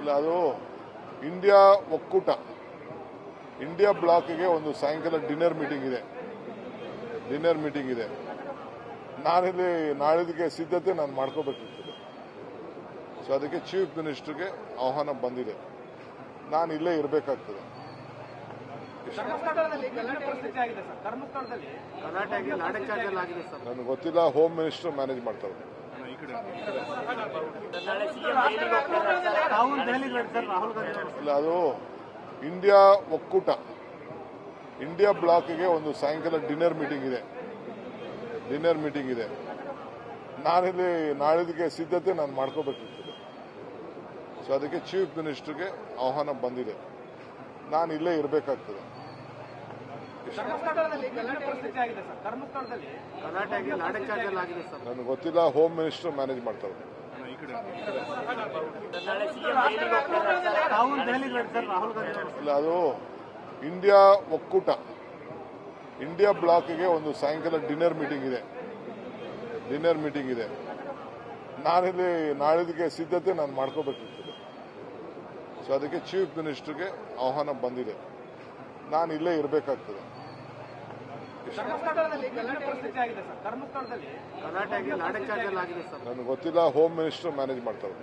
ಇಲ್ಲ ಅದು ಇಂಡಿಯಾ ಒಕ್ಕೂಟ. ಇಂಡಿಯಾ ಬ್ಲಾಕ್ಗೆ ಒಂದು ಸಾಯಂಕಾಲ ಡಿನ್ನರ್ ಮೀಟಿಂಗ್ ಇದೆ. ಡಿನ್ನರ್ ಮೀಟಿಂಗ್ ಇದೆ. ನಾನಿಲ್ಲಿ ನಾಳಿದ್ದಕ್ಕೆ ಸಿದ್ಧತೆ ನಾನು ಮಾಡ್ಕೋಬೇಕಿರ್ತದೆ ಸೊ ಅದಕ್ಕೆ ಚೀಫ್ ಮಿನಿಸ್ಟರ್ಗೆ ಆಹ್ವಾನ ಬಂದಿದೆ. ನಾನು ಇಲ್ಲೇ ಇರಬೇಕಾಗ್ತದೆ. ನನಗೆ ಗೊತ್ತಿಲ್ಲ ಹೋಮ್ ಮಿನಿಸ್ಟರ್ ಮ್ಯಾನೇಜ್ ಮಾಡ್ತಾರೆ ಇಲ್ಲ ಅದು ಇಂಡಿಯಾ ಒಕ್ಕೂಟ. ಇಂಡಿಯಾ ಬ್ಲಾಕ್ಗೆ ಒಂದು ಸಾಯಂಕಾಲ ಡಿನ್ನರ್ ಮೀಟಿಂಗ್ ಇದೆ. ಡಿನ್ನರ್ ಮೀಟಿಂಗ್ ಇದೆ. ನಾನಿಲ್ಲಿ ನಾಳಿದ್ದಕ್ಕೆ ಸಿದ್ಧತೆ ನಾನು ಮಾಡ್ಕೋಬೇಕಿರ್ತದೆ ಸೊ ಅದಕ್ಕೆ ಚೀಫ್ ಮಿನಿಸ್ಟರ್ಗೆ ಆಹ್ವಾನ ಬಂದಿದೆ. ನಾನು ಇಲ್ಲೇ ಇರಬೇಕಾಗ್ತದೆ. ನನಗೆ ಗೊತ್ತಿಲ್ಲ ಹೋಮ್ ಮಿನಿಸ್ಟರ್ ಮ್ಯಾನೇಜ್ ಮಾಡ್ತಾರೆ ಇಲ್ಲ ಅದು ಇಂಡಿಯಾ ಒಕ್ಕೂಟ. ಇಂಡಿಯಾ ಬ್ಲಾಕ್ಗೆ ಒಂದು ಸಾಯಂಕಾಲ ಡಿನ್ನರ್ ಮೀಟಿಂಗ್ ಇದೆ. ಡಿನ್ನರ್ ಮೀಟಿಂಗ್ ಇದೆ. ನಾನಿಲ್ಲಿ ನಾಳಿದ್ದಕ್ಕೆ ಸಿದ್ಧತೆ ನಾನು ಮಾಡ್ಕೋಬೇಕಿರ್ತದೆ ಸೊ ಅದಕ್ಕೆ ಚೀಫ್ ಮಿನಿಸ್ಟರ್ಗೆ ಆಹ್ವಾನ ಬಂದಿದೆ. ನಾನು ಇಲ್ಲೇ ಇರಬೇಕಾಗ್ತದೆ. ನನಗೆ ಗೊತ್ತಿಲ್ಲ ಹೋಮ್ ಮಿನಿಸ್ಟರ್ ಮ್ಯಾನೇಜ್ ಮಾಡ್ತಾರೆ.